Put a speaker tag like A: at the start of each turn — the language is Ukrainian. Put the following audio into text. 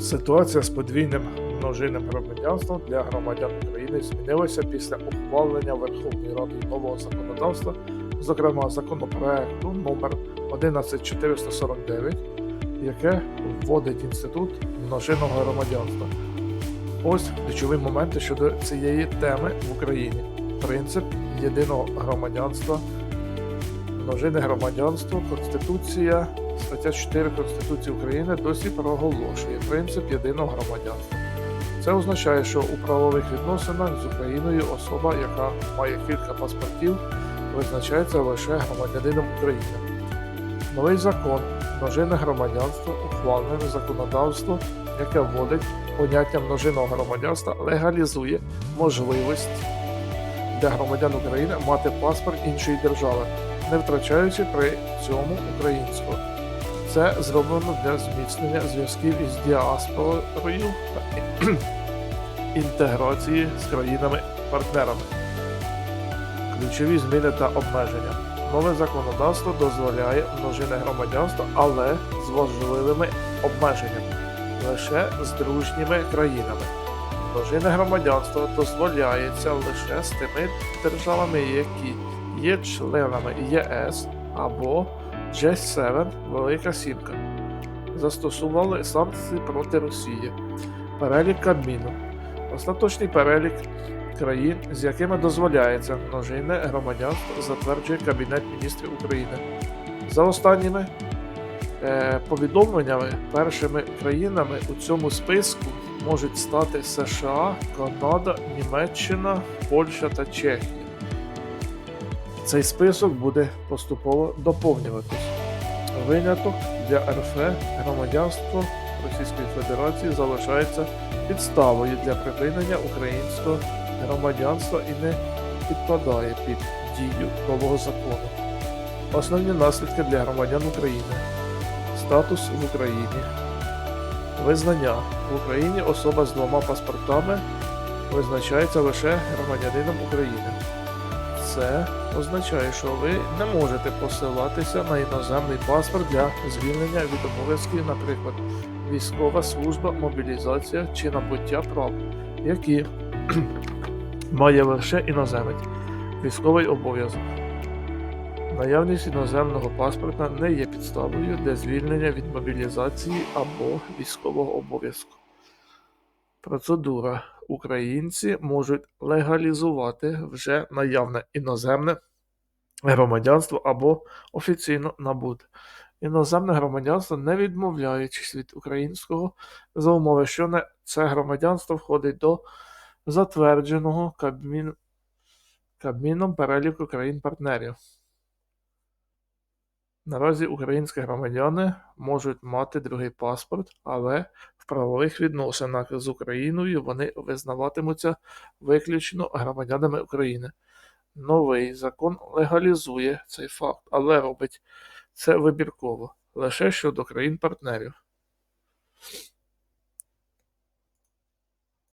A: Ситуація з подвійним множинним громадянством для громадян України змінилася після ухвалення Верховною Радою нового законодавства, зокрема законопроекту номер 11449, яке вводить інститут множинного громадянства. Ось ключові моменти щодо цієї теми в Україні. Принцип єдиного громадянства, множинне громадянство, Конституція, стаття 4 Конституції України досі проголошує принцип єдиного громадянства. Це означає, що у правових відносинах з Україною особа, яка має кілька паспортів, визначається лише громадянином України. Новий закон множинне громадянство ухвалене законодавство, яке вводить поняття множинного громадянства, легалізує можливість для громадян України мати паспорт іншої держави, не втрачаючи при цьому українського. Це зроблено для зміцнення зв'язків із діаспорою та інтеграції з країнами-партнерами. Ключові зміни та обмеження. Нове законодавство дозволяє множинне громадянство, але з важливими обмеженнями лише з дружніми країнами. Множинне громадянство дозволяється лише з тими державами, які є членами ЄС або G7 Велика Сімка. Застосували санкції проти Росії. Перелік Кабміну. Остаточний перелік країн, з якими дозволяється множинне громадянство, затверджує Кабінет міністрів України. За останніми е, повідомленнями, першими країнами у цьому списку можуть стати США, Канада, Німеччина, Польща та Чехія. Цей список буде поступово доповнюватись. Виняток для РФ громадянство Російської Федерації залишається підставою для припинення українського громадянства і не підпадає під дію нового закону. Основні наслідки для громадян України. Статус в Україні. Визнання. В Україні особа з двома паспортами визначається лише громадянином України. Це означає, що ви не можете посилатися на іноземний паспорт для звільнення від обов'язків, наприклад, військова служба, мобілізація чи набуття прав, які має лише іноземець, військовий обов'язок. Наявність іноземного паспорта не є підставою для звільнення від мобілізації або військового обов'язку. Процедура. Українці можуть легалізувати вже наявне іноземне громадянство або офіційно набуте. Іноземне громадянство, не відмовляючись від українського, за умови, що не це громадянство входить до затвердженого Кабмін... Кабміном переліку країн-партнерів. Наразі українські громадяни можуть мати другий паспорт, але в правових відносинах з Україною вони визнаватимуться виключно громадянами України. Новий закон легалізує цей факт, але робить це вибірково лише щодо країн-партнерів.